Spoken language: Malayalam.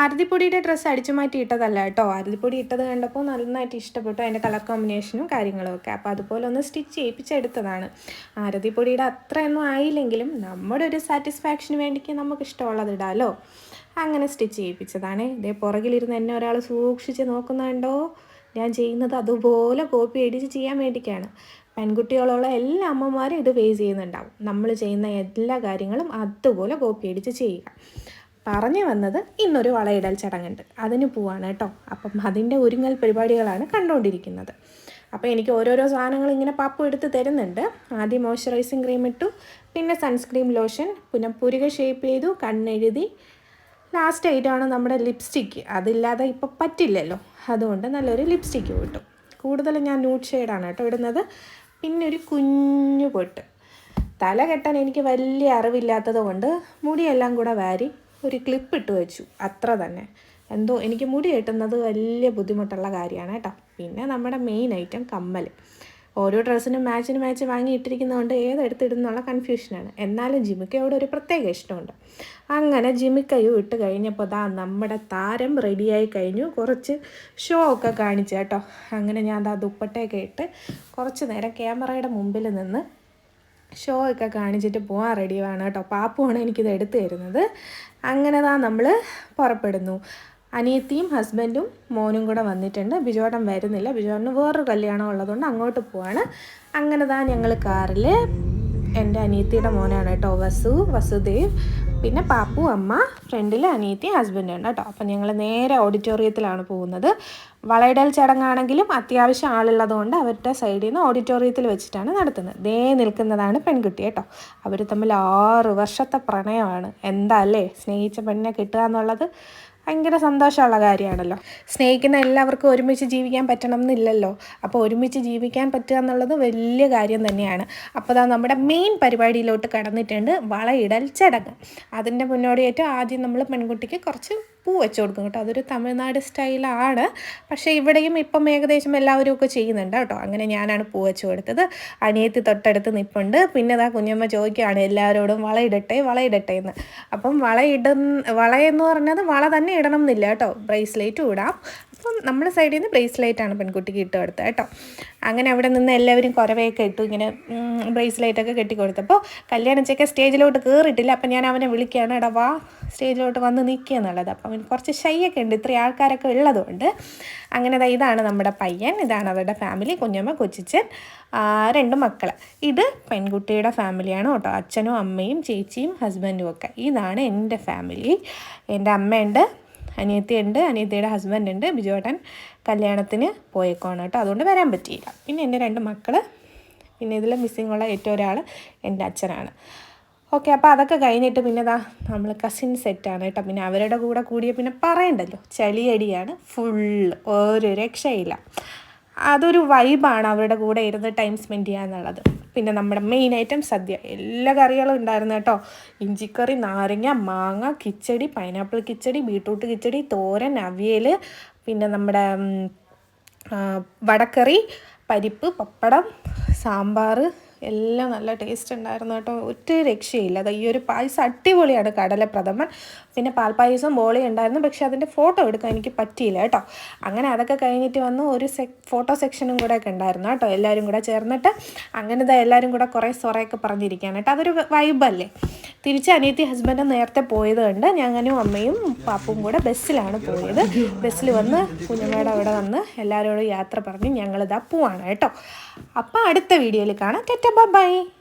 ആരതിപ്പൊടിയുടെ ഡ്രസ്സ് അടിച്ചു മാറ്റി ഇട്ടതല്ല കേട്ടോ. അരുതിപ്പൊടി ഇട്ടത് കണ്ടപ്പോൾ നന്നായിട്ട് ഇഷ്ടപ്പെട്ടു. അതിന്റെ കളർ കോമ്പിനേഷനും കാര്യങ്ങളും ഒക്കെ. അപ്പോൾ അതുപോലെ ഒന്ന് സ്റ്റിച്ച് ചെയ്യിപ്പിച്ചെടുത്തതാണ്. അരുതിപ്പൊടിയുടെ അത്രയൊന്നും ആയില്ലെങ്കിലും നമ്മുടെ ഒരു സാറ്റിസ്ഫാക്ഷന് വേണ്ടിക്ക് നമുക്ക് ഇഷ്ടമുള്ളത് ഇടാമല്ലോ അങ്ങനെ സ്റ്റിച്ച് ചെയ്യിപ്പിച്ചതാണ്. ഇതേ പുറകിലിരുന്ന് എന്നെ ഒരാൾ സൂക്ഷിച്ച് നോക്കുന്നുണ്ടോ? ഞാൻ ചെയ്യുന്നത് അതുപോലെ കോപ്പി അടിച്ച് ചെയ്യാൻ വേണ്ടിയിട്ടാണ് പെൺകുട്ടികളുള്ള എല്ലാ അമ്മമാരും ഇത് ഫേസ് ചെയ്യുന്നുണ്ടാവും. നമ്മൾ ചെയ്യുന്ന എല്ലാ കാര്യങ്ങളും അതുപോലെ കോപ്പി അടിച്ച് ചെയ്യുക. പറഞ്ഞു വന്നത് ഇന്നൊരു വളയിടൽ ചടങ്ങുണ്ട്. അതിന് പോവാണ് കേട്ടോ. അപ്പം അതിന്റെ ഒരുങ്ങൽ പരിപാടികളാണ് കണ്ടുകൊണ്ടിരിക്കുന്നത്. അപ്പോൾ എനിക്ക് ഓരോരോ സാധനങ്ങൾ ഇങ്ങനെ പാപ്പു എടുത്ത് തരുന്നുണ്ട്. ആദ്യം മോയ്സ്ചറൈസിങ് ക്രീം ഇട്ടു പിന്നെ സൺസ്ക്രീം ലോഷൻ പിന്നെ പുരുക ഷേപ്പ് ചെയ്തു കണ്ണെഴുതി. ലാസ്റ്റ് ആയിട്ടാണ് നമ്മുടെ ലിപ്സ്റ്റിക്ക് അതില്ലാതെ ഇപ്പോൾ പറ്റില്ലല്ലോ. അതുകൊണ്ട് നല്ലൊരു ലിപ്സ്റ്റിക്ക് കിട്ടും കൂടുതലും ഞാൻ ന്യൂഡ് ഷെയ്ഡാണ് കേട്ടോ ഇടുന്നത്. പിന്നെ ഒരു കുഞ്ഞു പൊട്ട്. തല കെട്ടാൻ എനിക്ക് വലിയ അറിവില്ലാത്തത് കൊണ്ട് മുടിയെല്ലാം കൂടെ വാരി ഒരു ക്ലിപ്പ് ഇട്ട് വെച്ചു. അത്ര തന്നെ. എന്തോ എനിക്ക് മുടി കെട്ടുന്നത് വലിയ ബുദ്ധിമുട്ടുള്ള കാര്യമാണ് കേട്ടോ. പിന്നെ നമ്മുടെ മെയിൻ ഐറ്റം കമ്മൽ ഓരോ ഡ്രസ്സിനും മാച്ചിന് മാച്ച് വാങ്ങി ഇട്ടിരിക്കുന്നതുകൊണ്ട് ഏതെടുത്തിടുന്നുള്ള കൺഫ്യൂഷനാണ് എന്നാലും ജിമിക്കയോട് ഒരു പ്രത്യേക ഇഷ്ടമുണ്ട്. അങ്ങനെ ജിമിക്കയും ഇട്ട് കഴിഞ്ഞപ്പോൾ ദാ നമ്മുടെ താരം റെഡിയായി കഴിഞ്ഞു. കുറച്ച് ഷോ ഒക്കെ കാണിച്ചു കേട്ടോ. അങ്ങനെ ഞാൻ ദാ ദുപ്പട്ടയൊക്കെ ഇട്ട് കുറച്ച് നേരം ക്യാമറയുടെ മുമ്പിൽ നിന്ന് ഷോ ഒക്കെ കാണിച്ചിട്ട് പോകാൻ റെഡിയാണ് കേട്ടോ. പാപ്പുമാണ് എനിക്കിത് എടുത്തു തരുന്നത്. അങ്ങനെ താ നമ്മൾ പുറപ്പെടുന്നു. അനിയത്തിയും ഹസ്ബൻഡും മോനും കൂടെ വന്നിട്ടുണ്ട്. ബിജോട്ടൻ വരുന്നില്ല. ബിജോട്ടന് വേറൊരു കല്യാണം ഉള്ളതുകൊണ്ട് അങ്ങോട്ട് പോവാണ്. അങ്ങനെ താ ഞങ്ങൾ കാറിൽ എന്റെ അനിയത്തിയുടെ മോനാണ് കേട്ടോ വസു വസുദേവ് പിന്നെ പാപ്പു അമ്മ ഫ്രണ്ടിൽ അനിയത്തി ഹസ്ബൻഡ് ഉണ്ട് കേട്ടോ. അപ്പം ഞങ്ങൾ നേരെ ഓഡിറ്റോറിയത്തിലാണ് പോകുന്നത്. വളയിടൽ ചടങ്ങാണെങ്കിലും അത്യാവശ്യം ആളുള്ളതുകൊണ്ട് അവരുടെ സൈഡിൽ നിന്ന് ഓഡിറ്റോറിയത്തിൽ വെച്ചിട്ടാണ് നടത്തുന്നത്. ദേ നിൽക്കുന്നതാണ് പെൺകുട്ടി കേട്ടോ. അവർ തമ്മിൽ ആറ് വർഷത്തെ പ്രണയമാണ്. എന്താ അല്ലേ? സ്നേഹിച്ച പെണ്ണിനെ കിട്ടുക എന്നുള്ളത് ഭയങ്കര സന്തോഷമുള്ള കാര്യമാണല്ലോ. സ്നേഹിക്കുന്ന എല്ലാവർക്കും ഒരുമിച്ച് ജീവിക്കാൻ പറ്റണം എന്നില്ലല്ലോ അപ്പോൾ ഒരുമിച്ച് ജീവിക്കാൻ പറ്റുക എന്നുള്ളത് വലിയ കാര്യം തന്നെയാണ്. അപ്പോൾ അതാ നമ്മുടെ മെയിൻ പരിപാടിയിലോട്ട് കടന്നിട്ടുണ്ട് വളയിടൽ ചടങ്ങ്. അതിന്റെ മുന്നോടിയായിട്ട് ആദ്യം നമ്മൾ പെൺകുട്ടിക്ക് കുറച്ച് പൂ വെച്ച് കൊടുക്കും കേട്ടോ. അതൊരു തമിഴ്നാട് സ്റ്റൈലാണ്. പക്ഷേ ഇവിടെയും ഇപ്പം ഏകദേശം എല്ലാവരും ഒക്കെ ചെയ്യുന്നുണ്ട് കേട്ടോ. അങ്ങനെ ഞാനാണ് പൂ വെച്ച് കൊടുത്തത്. അനിയത്തി തൊട്ടടുത്ത് നിൽപ്പുണ്ട് പിന്നെ അതാ കുഞ്ഞമ്മ ചോദിക്കുകയാണ് എല്ലാവരോടും വളയിടട്ടെ വളയിടട്ടെ എന്ന് അപ്പം വളയിടുന്ന വളയെന്ന് പറഞ്ഞത് വള തന്നെ ഇടണം എന്നില്ല കേട്ടോ. ബ്രേസ്ലെറ്റും ഇടാം. അപ്പം നമ്മുടെ സൈഡിൽ നിന്ന് ബ്രേസ്ലെറ്റ് ആണ് പെൺകുട്ടിക്ക് ഇട്ട് കൊടുത്തത് കേട്ടോ. അങ്ങനെ അവിടെ നിന്ന് എല്ലാവരും കുറവയൊക്കെ ഇട്ടു ഇങ്ങനെ ബ്രേസ്ലെറ്റ് ഒക്കെ കെട്ടി കൊടുത്തപ്പോൾ കല്യാണിച്ചൊക്കെ സ്റ്റേജിലോട്ട് കയറിയിട്ടില്ല അപ്പം ഞാൻ അവനെ വിളിക്കുകയാണ് എടാ വാ സ്റ്റേജിലോട്ട് വന്ന് നിൽക്കുക എന്നുള്ളത്. അപ്പം അവന് കുറച്ച് ഷൈയൊക്കെ ഉണ്ട് ഇത്രയും ആൾക്കാരൊക്കെ ഉള്ളതുകൊണ്ട്. അങ്ങനെ ഇതാണ് നമ്മുടെ പയ്യൻ ഇതാണ് അവരുടെ ഫാമിലി കുഞ്ഞമ്മ കൊച്ചിച്ചൻ രണ്ട് മക്കൾ ഇത് പെൺകുട്ടിയുടെ ഫാമിലിയാണ് കേട്ടോ. അച്ഛനും അമ്മയും ചേച്ചിയും ഹസ്ബൻഡും ഒക്കെ. ഇതാണ് എന്റെ ഫാമിലി. എന്റെ അമ്മയുണ്ട് അനിയത്തിയുണ്ട് അനിയത്തിയുടെ ഹസ്ബൻഡ് ഉണ്ട് ബിജുവേട്ടൻ കല്യാണത്തിന് പോയേക്കോണം കേട്ടോ. അതുകൊണ്ട് വരാൻ പറ്റിയില്ല. പിന്നെ എന്റെ രണ്ട് മക്കൾ പിന്നെ ഇതിൽ മിസ്സിംഗ് ഉള്ള ഏറ്റവും ഒരാൾ എന്റെ അച്ഛനാണ്. ഓക്കെ അപ്പോൾ അതൊക്കെ കഴിഞ്ഞിട്ട് പിന്നെ ഇതാ നമ്മൾ കസിൻ സെറ്റാണ് കേട്ടോ. പിന്നെ അവരുടെ കൂടെ കൂടിയ പിന്നെ പറയണ്ടല്ലോ. ചളിയടിയാണ് ഫുള്ള് ഒരു രക്ഷയില്ല. അതൊരു വൈബാണ് അവരുടെ കൂടെ ഇരുന്ന് ടൈം സ്പെൻഡ് ചെയ്യുക എന്നുള്ളത്. പിന്നെ നമ്മുടെ മെയിൻ ഐറ്റം സദ്യ. എല്ലാ കറികളും ഉണ്ടായിരുന്നു കേട്ടോ. ഇഞ്ചിക്കറി നാരങ്ങ മാങ്ങ കിച്ചടി പൈനാപ്പിൾ കിച്ചടി ബീട്രൂട്ട് കിച്ചടി തോരൻ അവിയൽ പിന്നെ നമ്മുടെ വടക്കറി പരിപ്പ് പപ്പടം സാമ്പാർ എല്ലാം നല്ല ടേസ്റ്റ് ഉണ്ടായിരുന്നു കേട്ടോ. ഒറ്റ രക്ഷയില്ല. അത് ഈ ഒരു പായസം അടിപൊളിയാണ് കടലപ്രഥമൻ. പിന്നെ പാൽപ്പായസം ബോളി ഉണ്ടായിരുന്നു. പക്ഷെ അതിന്റെ ഫോട്ടോ എടുക്കാൻ എനിക്ക് പറ്റിയില്ല കേട്ടോ. അങ്ങനെ അതൊക്കെ കഴിഞ്ഞിട്ട് വന്ന് ഒരു സെ ഫോട്ടോ സെക്ഷനും കൂടെ ഒക്കെ ഉണ്ടായിരുന്നു കേട്ടോ. എല്ലാവരും കൂടെ ചേർന്നിട്ട് അങ്ങനെ ഇതാ എല്ലാവരും കൂടെ കുറേ സൊറയൊക്കെ പറഞ്ഞിരിക്കുകയാണ് കേട്ടോ. അതൊരു വൈബല്ലേ തിരിച്ച് അനിയത്തി ഹസ്ബൻഡ് നേരത്തെ പോയത് കൊണ്ട് ഞങ്ങനും അമ്മയും പാപ്പും കൂടെ ബസ്സിലാണ് പോയത്. ബസ്സിൽ വന്ന് കുഞ്ഞമ്മയുടെ അവിടെ വന്ന് എല്ലാവരോടും യാത്ര പറഞ്ഞ് ഞങ്ങളിതാ പോവാണ് കേട്ടോ. അപ്പോൾ അടുത്ത വീഡിയോയിൽ കാണാം. Bye-bye.